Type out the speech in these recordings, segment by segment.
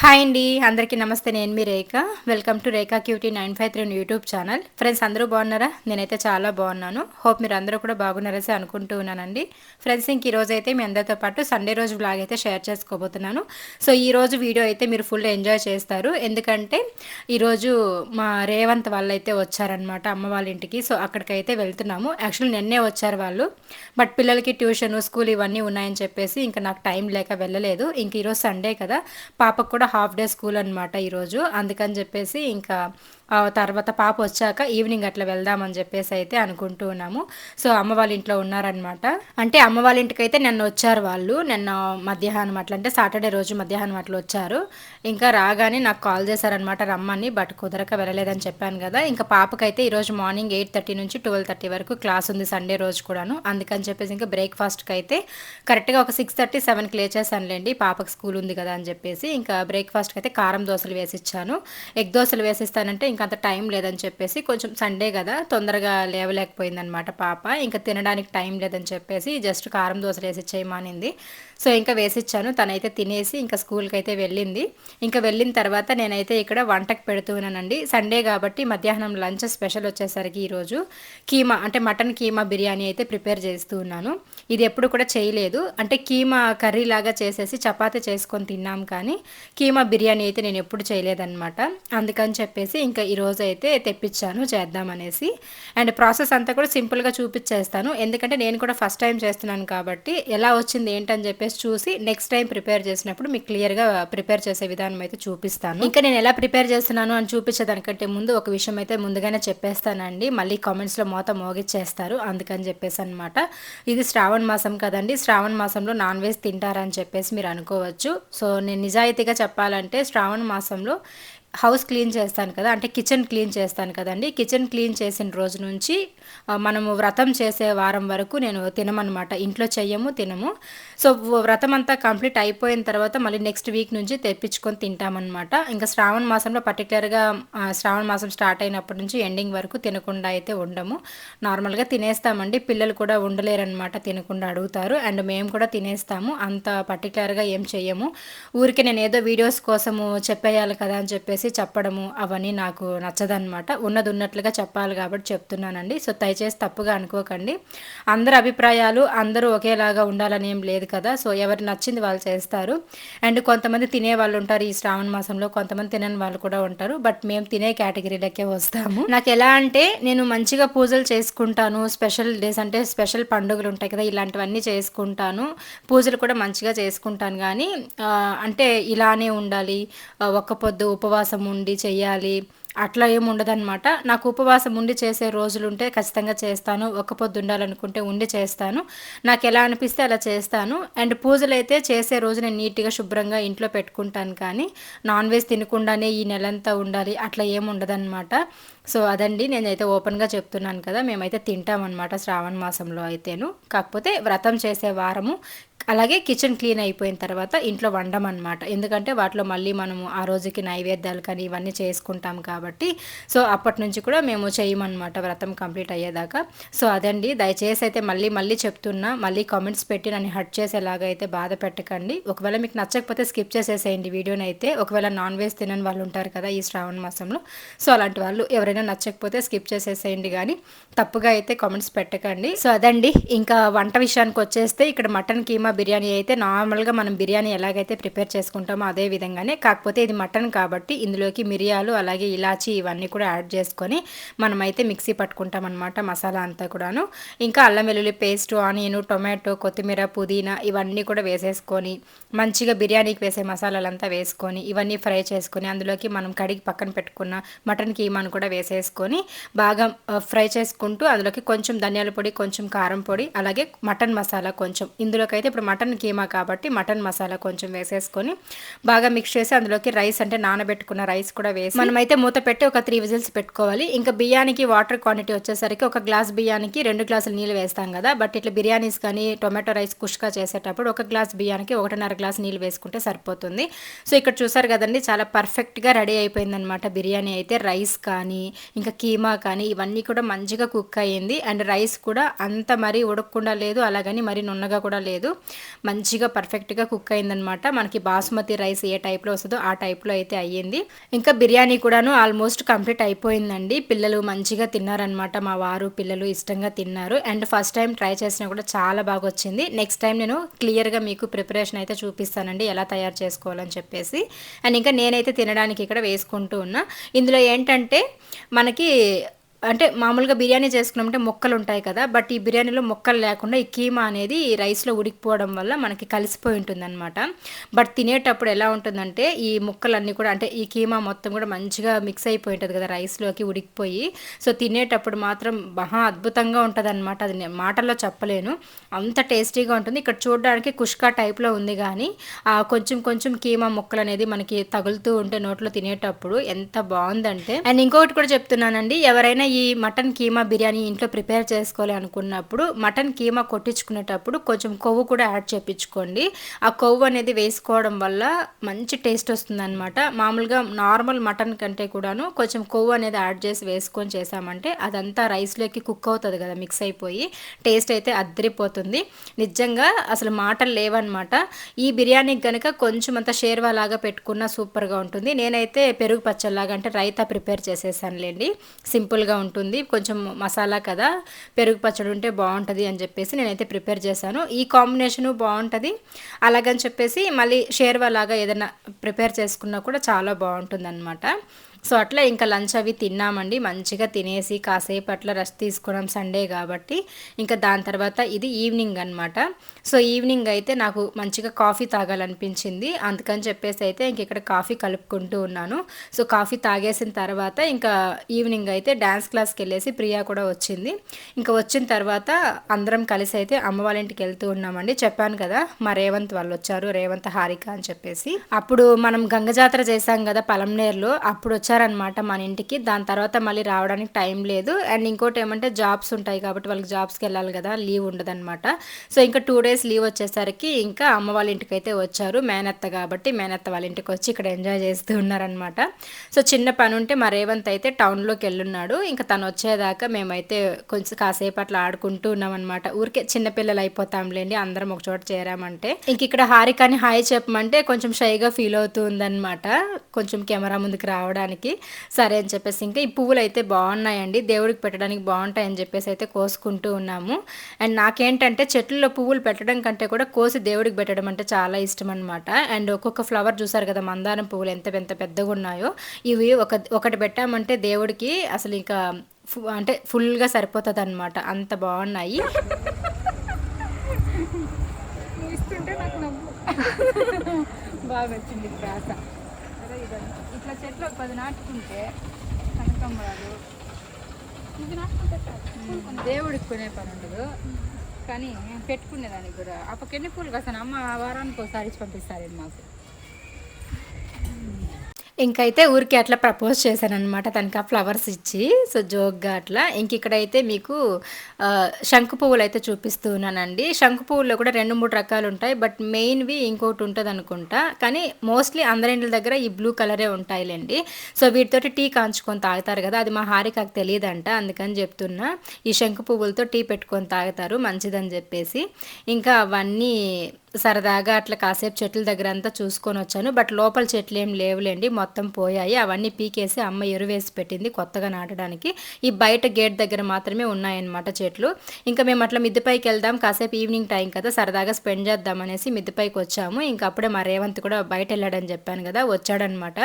Hi అండి అందరికీ నమస్తే. నేను మీ Rekha. Welcome to Rekha cutie nine five three YouTube channel. Friends అందరూ బాగున్నారా? నేనైతే చాలా బాగున్నాను. హోప్ మీరు అందరూ కూడా బాగున్నారని అనుకుంటూ ఉన్నానండి. ఫ్రెండ్స్ ఇంక ఈరోజు అయితే మీ అందరితో పాటు సండే రోజు బ్లాగ్ అయితే షేర్ చేసుకోబోతున్నాను. సో ఈ రోజు వీడియో అయితే మీరు ఫుల్ ఎంజాయ్ చేస్తారు. ఎందుకంటే ఈరోజు మా రేవంత్ వాళ్ళు అయితే వచ్చారనమాట అమ్మ వాళ్ళ ఇంటికి. సో అక్కడికైతే వెళ్తున్నాము. యాక్చువల్లీ నిన్నే వచ్చారు వాళ్ళు. బట్ పిల్లలకి ట్యూషన్ స్కూల్ ఇవన్నీ ఉన్నాయని చెప్పేసి ఇంకా నాకు టైం లేక వెళ్ళలేదు. ఇంక ఈరోజు సండే కదా. పాపకు కూడా హాఫ్ డే స్కూల్ అనమాట ఈరోజు. అందుకని చెప్పేసి ఇంకా తర్వాత పాప వచ్చాక ఈవినింగ్ అట్లా వెళ్దామని చెప్పేసి అయితే అనుకుంటూ ఉన్నాము. సో అమ్మ వాళ్ళ ఇంట్లో ఉన్నారనమాట అంటే అమ్మ వాళ్ళ ఇంటికి అయితే నిన్న వచ్చారు వాళ్ళు. నిన్న మధ్యాహ్నం అట్లా అంటే సాటర్డే రోజు మధ్యాహ్నం అట్లా వచ్చారు. ఇంకా రాగానే నాకు కాల్ చేశారనమాట రమ్మని బట్ కుదరక వెళ్ళలేదని చెప్పాను కదా. ఇంకా పాపకైతే ఈరోజు మార్నింగ్ ఎయిట్ థర్టీ నుంచి ట్వెల్వ్ థర్టీ వరకు క్లాస్ ఉంది సండే రోజు కూడాను. అందుకని చెప్పేసి ఇంకా బ్రేక్ఫాస్ట్కి అయితే కరెక్ట్గా ఒక సిక్స్ థర్టీ సెవెన్కి లేచేసానులేండి పాపకు స్కూల్ ఉంది కదా అని చెప్పేసి ఇంకా బ్రేక్ఫాస్ట్కి అయితే కారం దోశలు వేసిచ్చాను ఎగ్ దోశలు వేసిస్తానంటే ఇంకా అంత టైం లేదని చెప్పేసి కొంచెం సండే కదా తొందరగా లేవలేకపోయిందనమాట పాప. ఇంకా తినడానికి టైం లేదని చెప్పేసి జస్ట్ కారం దోశలు వేసి చేయమనింది సో ఇంకా వేసిచ్చాను. తనైతే తినేసి ఇంకా స్కూల్కి అయితే వెళ్ళింది. ఇంకా వెళ్ళిన తర్వాత నేనైతే ఇక్కడ వంటకు పెడుతూ ఉన్నానండి సండే కాబట్టి మధ్యాహ్నం లంచ్ స్పెషల్ వచ్చేసరికి ఈరోజు కీమా అంటే మటన్ కీమా బిర్యానీ అయితే ప్రిపేర్ చేస్తూ ఉన్నాను. ఇది ఎప్పుడు కూడా చేయలేదు. అంటే కీమా కర్రీ లాగా చేసేసి చపాతీ చేసుకొని తిన్నాం కానీ కీమా బిర్యానీ అయితే నేను ఎప్పుడు చేయలేదన్నమాట. అందుకని చెప్పేసి ఇంకా ఈరోజు అయితే తెప్పించాను చేద్దామనేసి. అండ్ ప్రాసెస్ అంతా కూడా సింపుల్గా చూపించేస్తాను ఎందుకంటే నేను కూడా ఫస్ట్ టైం చేస్తున్నాను కాబట్టి ఎలా వచ్చింది ఏంటని చెప్పేసి చూసి నెక్స్ట్ టైం ప్రిపేర్ చేసినప్పుడు మీకు క్లియర్గా ప్రిపేర్ చేసే విధానం అయితే చూపిస్తాను. ఇంకా నేను ఎలా ప్రిపేర్ చేస్తున్నాను అని చూపించేదానికంటే ముందు ఒక విషయం అయితే ముందుగానే చెప్పేస్తానండి. మళ్ళీ కామెంట్స్లో మోత మోగిచ్చేస్తారు. అందుకని చెప్పేసి అనమాట ఇది శ్రావణ మాసం కదండి. శ్రావణ మాసంలో నాన్ వెజ్ తింటారని చెప్పేసి మీరు అనుకోవచ్చు. సో నేను నిజాయితీగా చెప్పాలంటే శ్రావణ మాసంలో హౌస్ క్లీన్ చేస్తాను కదా అంటే కిచెన్ క్లీన్ చేస్తాను కదండి. కిచెన్ క్లీన్ చేసిన రోజు నుంచి మనము వ్రతం చేసే వారం వరకు నేను తినమనమాట ఇంట్లో చెయ్యము తినము. సో వ్రతం అంతా కంప్లీట్ అయిపోయిన తర్వాత మళ్ళీ నెక్స్ట్ వీక్ నుంచి తెప్పించుకొని తింటామన్నమాట. ఇంకా శ్రావణ మాసంలో పర్టికులర్గా శ్రావణ మాసం స్టార్ట్ అయినప్పటి నుంచి ఎండింగ్ వరకు తినకుండా అయితే ఉండము. నార్మల్గా తినేస్తామండి. పిల్లలు కూడా ఉండలేరనమాట తినకుండా అడుగుతారు. అండ్ మేము కూడా తినేస్తాము. అంత పర్టికులర్గా ఏం చెయ్యము. ఊరికే నేను ఏదో వీడియోస్ కోసము చెప్పేయాలి కదా అని చెప్పేసి చెప్పేసి చెప్పడము అవన్నీ నాకు నచ్చదనమాట ఉన్నది ఉన్నట్లుగా చెప్పాలి కాబట్టి చెప్తున్నానండి. సో దయచేసి తప్పుగా అనుకోకండి. అందరి అభిప్రాయాలు అందరూ ఒకేలాగా ఉండాలని ఏం లేదు కదా. సో ఎవరు నచ్చింది వాళ్ళు చేస్తారు. అండ్ కొంతమంది తినే వాళ్ళు ఉంటారు ఈ శ్రావణ మాసంలో. కొంతమంది తినని వాళ్ళు కూడా ఉంటారు. బట్ మేము తినే కేటగిరీలకే వస్తాము. నాకు ఎలా అంటే నేను మంచిగా పూజలు చేసుకుంటాను. స్పెషల్ డేస్ అంటే స్పెషల్ పండుగలు ఉంటాయి కదా ఇలాంటివన్నీ చేసుకుంటాను. పూజలు కూడా మంచిగా చేసుకుంటాను. కానీ అంటే ఇలానే ఉండాలి. ఒక్క పొద్దు ఉపవాసం ఉపవాసం ఉండి చెయ్యాలి అట్లా ఏమి ఉండదన్నమాట. నాకు ఉపవాసం ఉండి చేసే రోజులుంటే ఖచ్చితంగా చేస్తాను. ఒక పొద్దు ఉండాలనుకుంటే ఉండి చేస్తాను. నాకు ఎలా అనిపిస్తే అలా చేస్తాను. అండ్ పూజలు అయితే చేసే రోజు నేను నీట్గా శుభ్రంగా ఇంట్లో పెట్టుకుంటాను కానీ నాన్ వెజ్ తినకుండానే ఈ నెలంతా ఉండాలి. అట్లా ఏమి ఉండదన్నమాట. సో అదండి నేనైతే ఓపెన్గా చెప్తున్నాను కదా. మేమైతే తింటామన్నమాట శ్రావణ మాసంలో అయితేను. కాకపోతే వ్రతం చేసే వారము అలాగే కిచెన్ క్లీన్ అయిపోయిన తర్వాత ఇంట్లో వండం అనమాట ఎందుకంటే వాటిలో మళ్ళీ మనము ఆ రోజుకి నైవేద్యాలు కానీ ఇవన్నీ చేసుకుంటాం కాబట్టి సో అప్పటి నుంచి కూడా మేము చేయమన్నమాట వ్రతం కంప్లీట్ అయ్యేదాకా. సో అదండి దయచేసి అయితే మళ్ళీ మళ్ళీ చెప్తున్నా మళ్ళీ కామెంట్స్ పెట్టి నన్ను హట్ చేసేలాగా అయితే బాధ పెట్టకండి. ఒకవేళ మీకు నచ్చకపోతే స్కిప్ చేసేసేయండి వీడియోని అయితే ఒకవేళ నాన్ వెజ్ తినని వాళ్ళు ఉంటారు కదా ఈ శ్రావణ మాసంలో సో అలాంటి వాళ్ళు ఎవరైనా నచ్చకపోతే స్కిప్ చేసేసేయండి కానీ తప్పుగా అయితే కామెంట్స్ పెట్టకండి. సో అదండి ఇంకా వంట విషయానికి వచ్చేస్తే ఇక్కడ మటన్ కీమా బిర్యానీ అయితే నార్మల్గా మనం బిర్యానీ ఎలాగైతే ప్రిపేర్ చేసుకుంటామో అదే విధంగానే కాకపోతే ఇది మటన్ కాబట్టి ఇందులోకి మిరియాలు అలాగే ఇలాచి ఇవన్నీ కూడా యాడ్ చేసుకొని మనమైతే మిక్సీ పట్టుకుంటాం అనమాట మసాలా అంతా కూడాను. ఇంకా అల్లం వెల్లుల్లి పేస్ట్ ఆనియన్ టొమాటో కొత్తిమీర పుదీనా ఇవన్నీ కూడా వేసేసుకొని మంచిగా బిర్యానీకి వేసే మసాలాలంతా వేసుకొని ఇవన్నీ ఫ్రై చేసుకొని అందులోకి మనం కడిగి పక్కన పెట్టుకున్న మటన్ కీమాను కూడా వేసేసుకొని బాగా ఫ్రై చేసుకుంటూ అందులోకి కొంచెం ధనియాల పొడి కొంచెం కారం పొడి అలాగే మటన్ మసాలా కొంచెం ఇందులోకి అయితే ఇప్పుడు మటన్ కీమా కాబట్టి మటన్ మసాలా కొంచెం వేసేసుకొని బాగా మిక్స్ చేసి అందులోకి రైస్ అంటే నానబెట్టుకున్న రైస్ కూడా వేసి మనమైతే మూత పెట్టి ఒక త్రీ విజిల్స్ పెట్టుకోవాలి. ఇంకా బియ్యానికి వాటర్ క్వాంటిటీ వచ్చేసరికి ఒక గ్లాస్ బియ్యానికి రెండు గ్లాసులు నీళ్ళు వేస్తాం కదా. బట్ ఇట్లా బిర్యానీస్ కానీ టొమాటో రైస్ కుష్కా చేసేటప్పుడు ఒక గ్లాస్ బియ్యానికి ఒకటిన్నర గ్లాస్ నీళ్ళు వేసుకుంటే సరిపోతుంది. సో ఇక్కడ చూసారు కదండి చాలా పర్ఫెక్ట్గా రెడీ అయిపోయిందనమాట బిర్యానీ అయితే. రైస్ కానీ ఇంకా కీమా కానీ ఇవన్నీ కూడా మంచిగా కుక్ అయ్యింది. అండ్ రైస్ కూడా అంత మరీ ఉడకకుండా లేదు అలాగని మరీ నున్నగా కూడా లేదు. మంచిగా పర్ఫెక్ట్గా కుక్ అయిందనమాట. మనకి బాసుమతి రైస్ ఏ టైప్లో వస్తుందో ఆ టైప్లో అయితే అయ్యింది. ఇంకా బిర్యానీ కూడాను ఆల్మోస్ట్ కంప్లీట్ అయిపోయిందండి. పిల్లలు మంచిగా తిన్నారనమాట. మా వారు పిల్లలు ఇష్టంగా తిన్నారు. అండ్ ఫస్ట్ టైం ట్రై చేసినా కూడా చాలా బాగా వచ్చింది. నెక్స్ట్ టైం నేను క్లియర్గా మీకు ప్రిపరేషన్ అయితే చూపిస్తానండి. ఎలా తయారు చేసుకోవాలని చెప్పేసి. అండ్ ఇంకా నేనైతే తినడానికి ఇక్కడ వేసుకుంటూ ఉన్నా. ఇందులో ఏంటంటే మనకి అంటే మామూలుగా బిర్యానీ చేసుకున్నామంటే మొక్కలు ఉంటాయి కదా బట్ ఈ బిర్యానీలో మొక్కలు లేకుండా ఈ కీమా అనేది రైస్లో ఉడికిపోవడం వల్ల మనకి కలిసిపోయి ఉంటుందన్నమాట. బట్ తినేటప్పుడు ఎలా ఉంటుందంటే ఈ ముక్కలన్నీ కూడా అంటే ఈ కీమా మొత్తం కూడా మంచిగా మిక్స్ అయిపోయి ఉంటుంది కదా రైస్లోకి ఉడికిపోయి. సో తినేటప్పుడు మాత్రం మహా అద్భుతంగా ఉంటుంది అనమాట అది మాటల్లో చెప్పలేను. అంత టేస్టీగా ఉంటుంది. ఇక్కడ చూడడానికి కుష్కా టైప్లో ఉంది కానీ కొంచెం కొంచెం కీమా ముక్కలు అనేది మనకి తగులుతూ ఉంటే నోట్లో తినేటప్పుడు ఎంత బాగుందంటే. అండ్ ఇంకొకటి కూడా చెప్తున్నానండి ఎవరైనా ఈ మటన్ కీమా బిర్యానీ ఇంట్లో ప్రిపేర్ చేసుకోవాలి అనుకున్నప్పుడు మటన్ కీమా కొట్టించుకునేటప్పుడు కొంచెం కొవ్వు కూడా యాడ్ చేయించుకోండి ఆ కొవ్వు అనేది వేసుకోవడం వల్ల మంచి టేస్ట్ వస్తుందన్నమాట. మామూలుగా నార్మల్ మటన్ కంటే కూడాను కొంచెం కొవ్వు అనేది యాడ్ చేసి వేసుకొని చేసామంటే అదంతా రైస్లోకి కుక్ అవుతుంది కదా మిక్స్ అయిపోయి టేస్ట్ అయితే అద్దరిపోతుంది. నిజంగా అసలు మాటలు లేవన్నమాట. ఈ బిర్యానీకి కనుక కొంచెం అంత షేర్వా లాగా పెట్టుకున్న సూపర్గా ఉంటుంది. నేనైతే పెరుగు పచ్చల్లాగా అంటే రైతా ప్రిపేర్ చేసేసానులేండి. సింపుల్గా ఉంటుంది. కొంచెం మసాలా కదా పెరుగు పచ్చడి ఉంటే బాగుంటుంది అని చెప్పేసి నేనైతే ప్రిపేర్ చేశాను. ఈ కాంబినేషను బాగుంటుంది. అలాగని చెప్పేసి మళ్ళీ షేర్వా లాగా ఏదైనా ప్రిపేర్ చేసుకున్నా కూడా చాలా బాగుంటుంది అనమాట సో అట్లా ఇంకా లంచ్ అవి తిన్నామండి. మంచిగా తినేసి కాసేపు అట్లా రెస్ట్ తీసుకున్నాం సండే కాబట్టి. ఇంకా దాని తర్వాత ఇది ఈవినింగ్ అనమాట సో ఈవినింగ్ అయితే నాకు మంచిగా కాఫీ తాగాలనిపించింది. అందుకని చెప్పేసి అయితే ఇంక ఇక్కడ కాఫీ కలుపుకుంటూ ఉన్నాను. సో కాఫీ తాగేసిన తర్వాత ఇంకా ఈవినింగ్ అయితే డ్యాన్స్ క్లాస్కి వెళ్ళేసి ప్రియా కూడా వచ్చింది. ఇంకా వచ్చిన తర్వాత అందరం కలిసి అయితే అమ్మ వాళ్ళ ఇంటికి వెళ్తూ ఉన్నామండి. చెప్పాను కదా మా రేవంత్ వాళ్ళు వచ్చారు రేవంత్ హారిక అని చెప్పేసి. అప్పుడు మనం గంగ జాతర చేశాం కదా పలంనేరులో అప్పుడు వచ్చి వచ్చారనమాట మన ఇంటికి. దాని తర్వాత మళ్ళీ రావడానికి టైం లేదు. అండ్ ఇంకోటి ఏమంటే జాబ్స్ ఉంటాయి కాబట్టి వాళ్ళకి జాబ్స్కి వెళ్ళాలి కదా లీవ్ ఉండదన్నమాట సో ఇంకా టూ డేస్ లీవ్ వచ్చేసరికి ఇంకా అమ్మ వాళ్ళ ఇంటికి అయితే వచ్చారు. మేనత్త కాబట్టి మేనత్త వాళ్ళ ఇంటికి వచ్చి ఇక్కడ ఎంజాయ్ చేస్తూ ఉన్నారనమాట. సో చిన్న పని ఉంటే మా రేవంత్ అయితే టౌన్లోకి వెళ్ళున్నాడు. ఇంకా తను వచ్చేదాకా మేమైతే కొంచెం కాసేపు అట్లా ఆడుకుంటూ ఉన్నామన్నమాట ఊరికే చిన్నపిల్లలు అయిపోతాంలేండి అందరం ఒక చోట చేరామంటే. ఇంక ఇక్కడ హారికాని హాయ్ చెప్పమంటే కొంచెం షైగా ఫీల్ అవుతుందన్నమాట కొంచెం కెమెరా ముందుకు రావడానికి దానికి సరే అని చెప్పేసి ఇంకా ఈ పువ్వులు అయితే బాగున్నాయండి. దేవుడికి పెట్టడానికి బాగుంటాయని చెప్పేసి అయితే కోసుకుంటూ ఉన్నాము. అండ్ నాకేంటంటే చెట్లలో పువ్వులు పెట్టడం కంటే కూడా కోసి దేవుడికి పెట్టడం అంటే చాలా ఇష్టం అనమాట అండ్ ఒక్కొక్క ఫ్లవర్ చూసారు కదా మందారం పువ్వులు ఎంత ఎంత పెద్దగా ఉన్నాయో. ఇవి ఒక ఒకటి పెట్టామంటే దేవుడికి అసలు ఇంకా అంటే ఫుల్గా సరిపోతుంది అనమాట అంత బాగున్నాయి. బాగా వచ్చింది ప్రాస. ఇట్లా చెట్లు ఒక పది నాటుకుంటే కనకంబరాలు దేవుడికి కొనే పని ఉండదు. కానీ పెట్టుకునేదానికి కూడా. అప్పకి ఎన్ని పూలు కాసాను అమ్మ వారానికి ఒకసారి ఇచ్చి పంపిస్తారు మాకు. ఇంకైతే ఊరికి అట్లా ప్రపోజ్ చేశానమాట తనకి ఆ ఫ్లవర్స్ ఇచ్చి. సో జోక్గా అట్లా. ఇంక ఇక్కడైతే మీకు శంకు పువ్వులు అయితే చూపిస్తూ ఉన్నానండి శంకు పువ్వుల్లో కూడా రెండు మూడు రకాలు ఉంటాయి బట్ మెయిన్వి ఇంకోటి ఉంటుంది అనుకుంటా కానీ మోస్ట్లీ అందరి అందరింటి దగ్గర ఈ బ్లూ కలరే ఉంటాయిలేండి. సో వీటితోటి టీ కాంచుకొని తాగుతారు కదా. అది మా హారికకు తెలియదంట. అందుకని చెప్తున్నా. ఈ శంకు పువ్వులతో టీ పెట్టుకొని తాగుతారు. మంచిదని చెప్పేసి. ఇంకా అవన్నీ సరదాగా అట్లా కాసేపు చెట్ల దగ్గర అంతా చూసుకొని వచ్చాను. బట్ లోపల చెట్లు ఏం లేవులేండి మొత్తం పోయాయి. అవన్నీ పీకేసి అమ్మ ఎరువేసి పెట్టింది కొత్తగా నాటడానికి. ఈ బయట గేట్ దగ్గర మాత్రమే ఉన్నాయన్నమాట చెట్లు. ఇంకా మేము అట్లా మిద్దెపైకి వెళ్దాం కాసేపు ఈవినింగ్ టైం కదా సరదాగా స్పెండ్ చేద్దాం అనేసి మిద్దెపైకి వచ్చాము. ఇంకా అప్పుడే మా రేవంత్ కూడా బయట వెళ్ళాడని చెప్పాను కదా వచ్చాడనమాట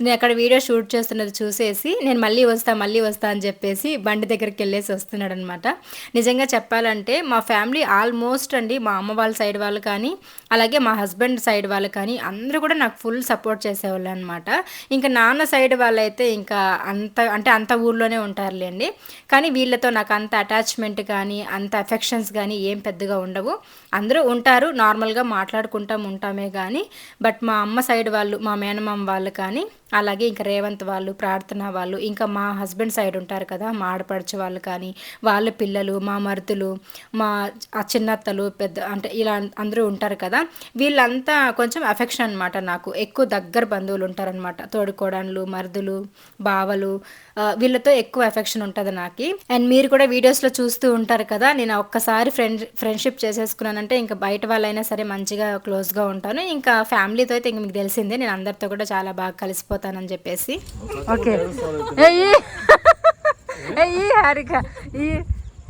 నేను అక్కడ వీడియో షూట్ చేస్తున్నది చూసేసి నేను మళ్ళీ వస్తా మళ్ళీ వస్తా అని చెప్పేసి బండి దగ్గరికి వెళ్ళేసి వస్తున్నాడనమాట నిజంగా చెప్పాలంటే మా ఫ్యామిలీ ఆల్మోస్ట్ అండి మా అమ్మ వాళ్ళ సైడ్ వాళ్ళు కానీ అలాగే మా హస్బెండ్ సైడ్ వాళ్ళు కానీ అందరూ కూడా నాకు ఫుల్ సపోర్ట్ చేసేవాళ్ళు అనమాట ఇంకా నాన్న సైడ్ వాళ్ళైతే ఇంకా అంత అంటే అంత ఊర్లోనే ఉంటారులేండి కానీ వీళ్ళతో నాకు అంత అటాచ్మెంట్ కానీ అంత అఫెక్షన్స్ కానీ ఏం పెద్దగా ఉండవు. అందరూ ఉంటారు నార్మల్గా మాట్లాడుకుంటాం ఉంటామే కానీ. బట్ మా అమ్మ సైడ్ వాళ్ళు మా మేనమామ వాళ్ళు కానీ అలాగే ఇంకా రేవంత్ వాళ్ళు ప్రార్థన వాళ్ళు ఇంకా మా హస్బెండ్ సైడ్ ఉంటారు కదా మా ఆడపడుచు వాళ్ళు కానీ వాళ్ళ పిల్లలు మా మరుతులు మా ఆ చిన్నత్తలు పెద్ద అంటే ఇలా అందరూ ఉంటారు కదా వీళ్ళంతా కొంచెం అఫెక్షన్ అనమాట నాకు. ఎక్కువ దగ్గర బంధువులు ఉంటారనమాట తోడుకోడన్లు మరుదులు బావలు వీళ్ళతో ఎక్కువ ఎఫెక్షన్ ఉంటుంది నాకు. అండ్ మీరు కూడా వీడియోస్లో చూస్తూ ఉంటారు కదా నేను ఒక్కసారి ఫ్రెండ్ ఫ్రెండ్షిప్ చేసేసుకున్నానంటే ఇంకా బయట వాళ్ళైనా సరే మంచిగా క్లోజ్గా ఉంటాను. ఇంకా ఫ్యామిలీతో అయితే ఇంక మీకు తెలిసిందే నేను అందరితో కూడా చాలా బాగా కలిసిపోతానని చెప్పేసి. ఓకే. హారిక ఈ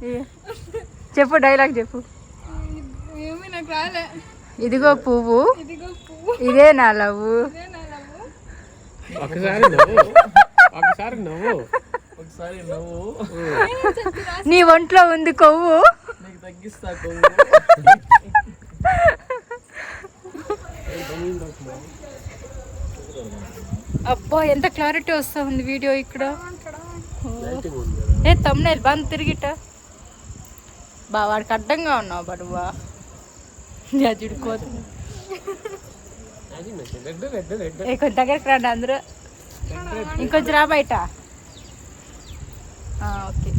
ఈ. చెప్పు డైలాగ్ చెప్పు. ఏమి నాకు రాలే. ఇదిగో పువ్వు. ఇదే నా లవ్వు. ఇదే నా లవ్వు. ఒకసారి ఒకసారి నవ్వు. ఒకసారి నవ్వు. నీ ఒంట్లో ఉంది కొవ్వు. నీకు తగ్గిస్తా కొవ్వు. అబ్బా ఎంత క్లారిటీ వస్తా ఉంది వీడియో ఇక్కడ. ఏ తమ్ముడు బంద్ తిరిగిట. బా వాడికి అడ్డంగా ఉన్నావు రెడ్ రెడ్ ఏ కొంచెం దగ్గరికి రండి అందరూ. ఇంకొంచెం రా బయట. ఓకే.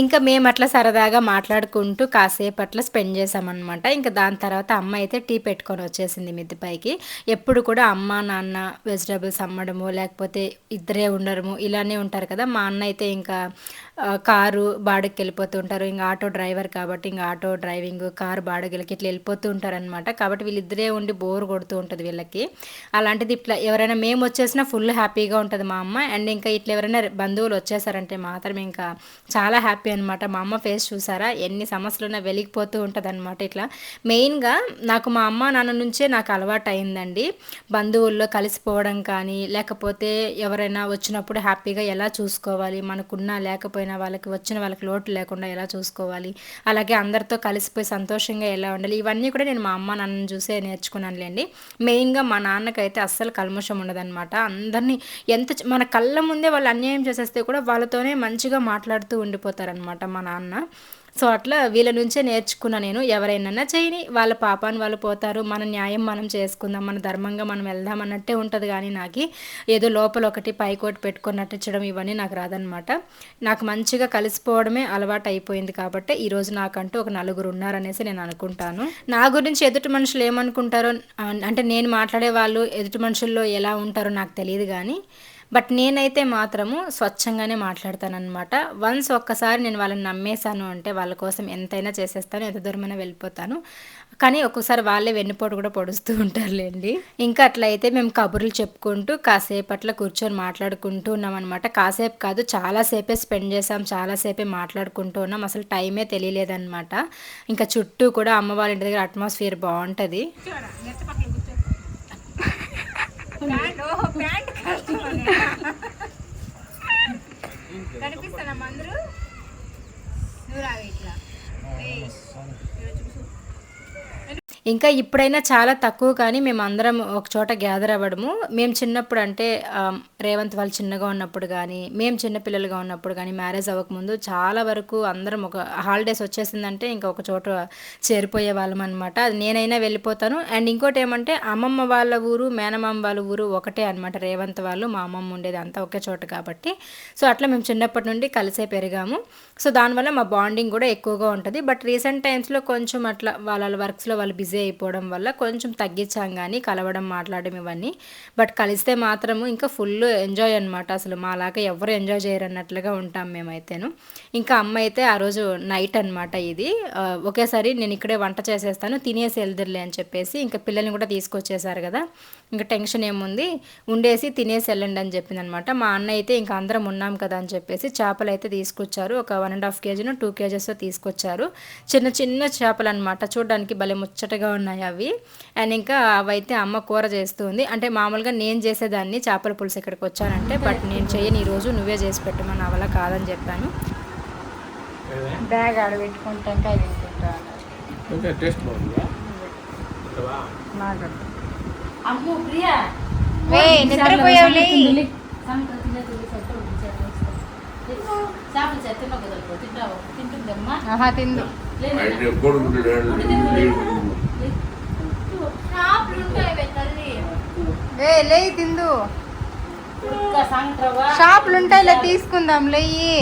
ఇంకా మేము అట్లా సరదాగా మాట్లాడుకుంటూ కాసేపు అట్లా స్పెండ్ చేసామన్నమాట. ఇంకా దాని తర్వాత అమ్మ అయితే టీ పెట్టుకొని వచ్చేసింది మిద్దిపైకి ఎప్పుడు కూడా అమ్మ నాన్న వెజిటబుల్స్ అమ్మడము లేకపోతే ఇద్దరే ఉండడము ఇలానే ఉంటారు కదా. మా అన్న అయితే ఇంకా కారు బాడకి వెళ్ళిపోతూ ఉంటారు. ఇంకా ఆటో డ్రైవర్ కాబట్టి ఇంకా ఆటో డ్రైవింగ్ కారు బాడుగలకి ఇట్లా వెళ్ళిపోతూ ఉంటారనమాట కాబట్టి వీళ్ళిద్దరే ఉండి బోర్ కొడుతూ ఉంటుంది వీళ్ళకి. అలాంటిది ఇట్లా ఎవరైనా మేము వచ్చేసినా ఫుల్ హ్యాపీగా ఉంటుంది మా అమ్మ. అండ్ ఇంకా ఇట్లా ఎవరైనా బంధువులు వచ్చేసారంటే మాత్రం ఇంకా చాలా హ్యాపీ అనమాట మా అమ్మ ఫేస్ చూసారా? ఎన్ని సమస్యలున్నా వెలిగిపోతూ ఉంటుంది అనమాట ఇట్లా. మెయిన్గా నాకు మా అమ్మ నాన్న నుంచే నాకు అలవాటు అయిందండి బంధువుల్లో కలిసిపోవడం కానీ లేకపోతే ఎవరైనా వచ్చినప్పుడు హ్యాపీగా ఎలా చూసుకోవాలి? మనకున్నా లేకపోయినా వాళ్ళకి వచ్చిన వాళ్ళకి లోటు లేకుండా ఎలా చూసుకోవాలి? అలాగే అందరితో కలిసిపోయి సంతోషంగా ఎలా ఉండాలి? ఇవన్నీ కూడా నేను మా అమ్మ నాన్నని చూసే నేర్చుకున్నానులేండి. మెయిన్గా మా నాన్నకైతే అస్సలు కల్మషం ఉండదన్నమాట. అందరినీ ఎంత మన కళ్ళ ముందే వాళ్ళు అన్యాయం చేసేస్తే కూడా వాళ్ళతోనే మంచిగా మాట్లాడుతూ ఉండిపోతారనమాట మా నాన్న. సో అట్లా వీళ్ళ నుంచే నేర్చుకున్నా నేను ఎవరైనా చేయని వాళ్ళ పాపాన్ని వాళ్ళు పోతారు మన న్యాయం మనం చేసుకుందాం మన ధర్మంగా మనం వెళ్దాం అన్నట్టే ఉంటుంది కానీ నాకు ఏదో లోపల ఒకటి పైకోటి పెట్టుకొని నటించడం ఇవన్నీ నాకు రాదనమాట నాకు మంచిగా కలిసిపోవడమే అలవాటు అయిపోయింది కాబట్టి ఈరోజు నాకంటూ ఒక నలుగురు ఉన్నారనేసి నేను అనుకుంటాను. నా గురించి ఎదుటి మనుషులు ఏమనుకుంటారో అంటే నేను మాట్లాడే వాళ్ళు ఎదుటి మనుషుల్లో ఎలా ఉంటారో నాకు తెలియదు కానీ బట్ నేనైతే మాత్రము స్వచ్ఛంగానే మాట్లాడతానమాట వన్స్ ఒక్కసారి నేను వాళ్ళని నమ్మేశాను అంటే వాళ్ళ కోసం ఎంతైనా చేసేస్తాను ఎంత దూరమైనా వెళ్ళిపోతాను. కానీ ఒక్కోసారి వాళ్ళే వెన్నుపోటు కూడా పొడుస్తూ ఉంటారులేండి. ఇంకా అట్లయితే మేము కబుర్లు చెప్పుకుంటూ కాసేపు అట్లా కూర్చొని మాట్లాడుకుంటూ ఉన్నాం అనమాట కాసేపు కాదు చాలాసేపే స్పెండ్ చేసాం చాలాసేపే మాట్లాడుకుంటూ ఉన్నాం. అసలు టైమే తెలియలేదన్నమాట. ఇంకా చుట్టూ కూడా అమ్మ వాళ్ళ ఇంటి దగ్గర అట్మాస్ఫియర్ బాగుంటుంది. కనిపిస్తానమ్మా అందరూ? నువ్వు రావే ఇట్లా. ఇంకా ఇప్పుడైనా చాలా తక్కువ కానీ మేము అందరం ఒక చోట గ్యాదర్ అవ్వడము. మేము చిన్నప్పుడు అంటే రేవంత్ వాళ్ళు చిన్నగా ఉన్నప్పుడు కానీ మేము చిన్నపిల్లలుగా ఉన్నప్పుడు కానీ మ్యారేజ్ అవ్వకముందు చాలా వరకు అందరం ఒక హాలిడేస్ వచ్చేసిందంటే ఇంకా ఒక చోట చేరిపోయే వాళ్ళం అనమాట అది నేనైనా వెళ్ళిపోతాను. అండ్ ఇంకోటి ఏమంటే అమ్మమ్మ వాళ్ళ ఊరు మేనమామ వాళ్ళ ఊరు ఒకటే అనమాట రేవంత్ వాళ్ళు మా అమ్మమ్మ ఉండేది అంతా ఒకే చోట కాబట్టి. సో అట్లా మేము చిన్నప్పటి నుండి కలిసే పెరిగాము. సో దానివల్ల మా బాండింగ్ కూడా ఎక్కువగా ఉంటుంది. బట్ రీసెంట్ టైమ్స్లో కొంచెం అట్లా వాళ్ళ వర్క్స్లో వాళ్ళు బిజీ అయిపోవడం వల్ల కొంచెం తగ్గించాం కానీ కలవడం మాట్లాడడం ఇవన్నీ. బట్ కలిస్తే మాత్రము ఇంకా ఫుల్ ఎంజాయ్ అనమాట అసలు మాలాగా ఎవరు ఎంజాయ్ చేయరు అన్నట్లుగా ఉంటాం మేమైతేను. ఇంకా అమ్మ అయితే ఆ రోజు నైట్ అనమాట ఇది. ఒకేసారి నేను ఇక్కడే వంట చేసేస్తాను తినేసి వెళ్దురులే అని చెప్పేసి ఇంకా పిల్లల్ని కూడా తీసుకొచ్చేసారు కదా. ఇంకా టెన్షన్ ఏముంది? ఉండేసి తినేసి వెళ్ళండి అని చెప్పింది అనమాట మా అన్న అయితే ఇంకా అందరం ఉన్నాం కదా అని చెప్పేసి చేపలు అయితే తీసుకొచ్చారు. ఒక వన్ అండ్ హాఫ్ కేజీను టూ కేజెస్ తీసుకొచ్చారు. చిన్న చిన్న చేపలు అనమాట చూడడానికి భలే ముచ్చటగా ఉన్నాయి అవి. అండ్ ఇంకా అవైతే అమ్మ కూర చేస్తుంది. అంటే మామూలుగా నేను చేసేదాన్ని చేపల పులుసు ఇక్కడికి వచ్చానంటే బట్ నేను చేయని ఈరోజు నువ్వే చేసి పెట్టమని నా వల్ల కాదని చెప్పాను. బ్యాగ్ ఆడ పెట్టుకుని టెంకాయ తింటుంటా ఓకే టేస్ట్ బాగుందా? నాకు అమ్ము ప్రియా. నిద్రపోయావులే ఆహా తిందు. ఏ లే తిందు. తీసుకుందాం లేయి.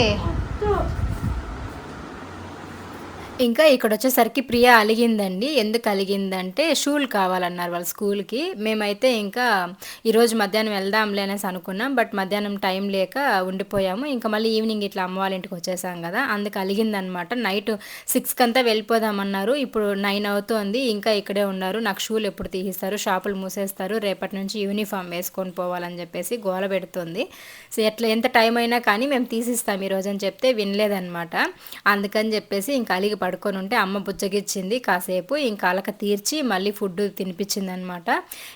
ఇంకా ఇక్కడ వచ్చేసరికి ప్రియ అలిగిందండి. ఎందుకు అలిగిందంటే షూలు కావాలన్నారు వాళ్ళ స్కూల్కి. మేమైతే ఇంకా ఈరోజు మధ్యాహ్నం వెళ్దాంలే అనేసి అనుకున్నాం. బట్ మధ్యాహ్నం టైం లేక ఉండిపోయాము. ఇంకా మళ్ళీ ఈవినింగ్ ఇట్లా అమ్మ వాళ్ళ ఇంటికి వచ్చేసాం కదా. అందుకు అలిగిందనమాట. నైట్ సిక్స్కి అంతా వెళ్ళిపోదామన్నారు. ఇప్పుడు నైన్ అవుతోంది. ఇంకా ఇక్కడే ఉన్నారు. నాకు షూలు ఎప్పుడు తీసిస్తారు షాపులు మూసేస్తారు. రేపటి నుంచి యూనిఫామ్ వేసుకొని పోవాలని చెప్పేసి గోల పెడుతుంది. సో ఎట్లా ఎంత టైం అయినా కానీ మేము తీసిస్తాం ఈరోజు అని చెప్తే వినలేదన్నమాట అందుకని చెప్పేసి ఇంకా అలిగి పడుకొని ఉంటే అమ్మ బుజ్జగిచ్చింది కాసేపు ఇంకా అలక తీర్చి మళ్ళీ ఫుడ్ తినిపించింది అనమాట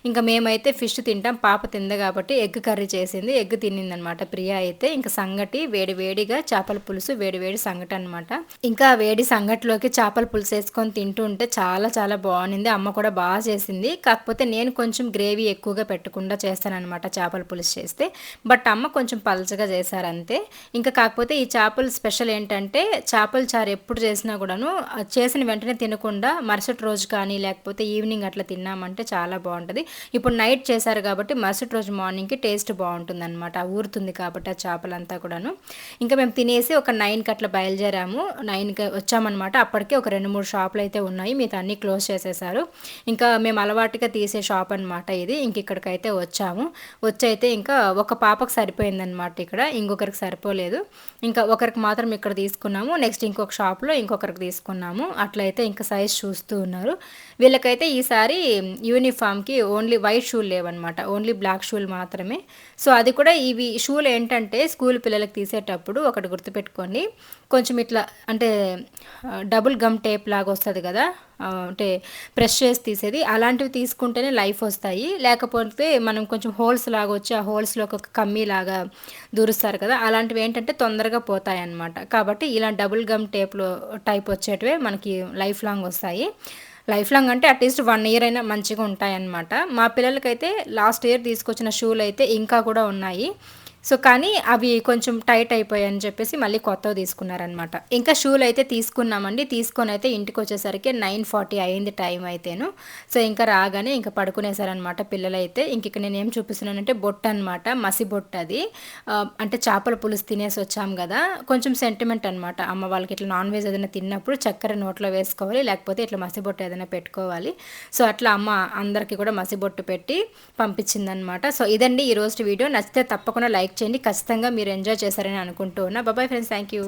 ఇంకా మేమైతే ఫిష్ తింటాం పాప తింది కాబట్టి ఎగ్ కర్రీ చేసింది ఎగ్ తినిందనమాట ప్రియ అయితే. ఇంకా సంగటి వేడి వేడిగా చేపల పులుసు వేడి వేడి సంగటి అనమాట ఇంకా వేడి సంగటిలోకి చేపల పులుసు వేసుకొని తింటూ ఉంటే చాలా చాలా బాగుంది అమ్మ కూడా బాగా చేసింది. కాకపోతే నేను కొంచెం గ్రేవీ ఎక్కువగా పెట్టకుండా చేస్తానన్నమాట చేపల పులుసు చేస్తే. బట్ అమ్మ కొంచెం పలచగా చేశారు అంతే ఇంకా కాకపోతే ఈ చేపల స్పెషల్ ఏంటంటే చేపల చారు ఎప్పుడు చేసినా కూడా ఆ చేసిన వెంటనే తినకుండా మరుసటి రోజు కానీ లేకపోతే ఈవినింగ్ అట్లా తిన్నామంటే చాలా బాగుంటుంది. ఇప్పుడు నైట్ చేశారు కాబట్టి మరుసటి రోజు మార్నింగ్కి టేస్ట్ బాగుంటుంది అనమాట ఊరుతుంది కాబట్టి ఆ చేపలంతా కూడాను. ఇంకా మేము తినేసి ఒక నైన్కి అట్లా బయలుదేరాము. నైన్కి వచ్చామన్నమాట. అప్పటికే ఒక రెండు మూడు షాపులు అయితే ఉన్నాయి. మిగతా అన్నీ క్లోజ్ చేసేసారు. ఇంకా మేము అలవాటుగా తీసే షాప్ అనమాట ఇది. ఇంక ఇక్కడికైతే వచ్చాము. వచ్చి అయితే ఇంకా ఒక పాపకు సరిపోయిందనమాట ఇక్కడ. ఇంకొకరికి సరిపోలేదు. ఇంకా ఒకరికి మాత్రం ఇక్కడ తీసుకున్నాము. నెక్స్ట్ ఇంకొక షాప్లో ఇంకొకరికి తీసుకున్నాము. అట్లయితే ఇంకా సైజ్ చూస్తూ ఉన్నారు. వీళ్ళకైతే ఈసారి యూనిఫామ్కి ఓన్లీ వైట్ షూలు లేవన్నమాట. ఓన్లీ బ్లాక్ షూలు మాత్రమే. సో అది కూడా ఇవి షూలు ఏంటంటే స్కూల్ పిల్లలకి తీసేటప్పుడు ఒకటి గుర్తుపెట్టుకోండి. కొంచెం ఇట్లా అంటే డబుల్ గమ్ టేప్ లాగా వస్తుంది కదా? అంటే ప్రెస్ చేసి తీసేది. అలాంటివి తీసుకుంటేనే లైఫ్ వస్తాయి. లేకపోతే మనం కొంచెం హోల్స్ లాగా వచ్చి ఆ హోల్స్లో ఒక కమ్మీ లాగా దూరుస్తారు కదా. అలాంటివి ఏంటంటే తొందరగా పోతాయి అన్నమాట కాబట్టి ఇలా డబుల్ గమ్ టేప్లో టైప్ వచ్చేటివే మనకి లైఫ్ లాంగ్ వస్తాయి. లైఫ్ లాంగ్ అంటే అట్లీస్ట్ వన్ ఇయర్ అయినా మంచిగా ఉంటాయన్నమాట. మా పిల్లలకైతే లాస్ట్ ఇయర్ తీసుకొచ్చిన షూలు అయితే ఇంకా కూడా ఉన్నాయి. సో కానీ అవి కొంచెం టైట్ అయిపోయాయని చెప్పేసి మళ్ళీ కొత్తవి తీసుకున్నారనమాట ఇంకా షూలు అయితే తీసుకున్నామండి. తీసుకొని అయితే ఇంటికి వచ్చేసరికి నైన్ ఫార్టీ అయింది టైం అయితేను. సో ఇంకా రాగానే ఇంకా పడుకునేసారనమాట పిల్లలు అయితే ఇంక ఇక్కడ నేను ఏం చూపిస్తున్నానంటే బొట్ట అనమాట మసి బొట్టు అది. అంటే చేపల పులుసు తినేసి వచ్చాం కదా. కొంచెం సెంటిమెంట్ అనమాట అమ్మ వాళ్ళకి ఇట్లా నాన్ వెజ్ ఏదైనా తిన్నప్పుడు చక్కెర నోట్లో వేసుకోవాలి. లేకపోతే ఇట్లా మసిబొట్టు ఏదైనా పెట్టుకోవాలి. సో అట్లా అమ్మ అందరికీ కూడా మసిబొట్టు పెట్టి పంపించిందనమాట సో ఇదండి ఈ రోజు వీడియో. నచ్చితే తప్పకుండా లైక్ చేయండి ఖచ్చితంగా మీరు ఎంజాయ్ చేశారని అనుకుంటూ ఉన్నా. బాబాయ్ ఫ్రెండ్స్ థ్యాంక్ యూ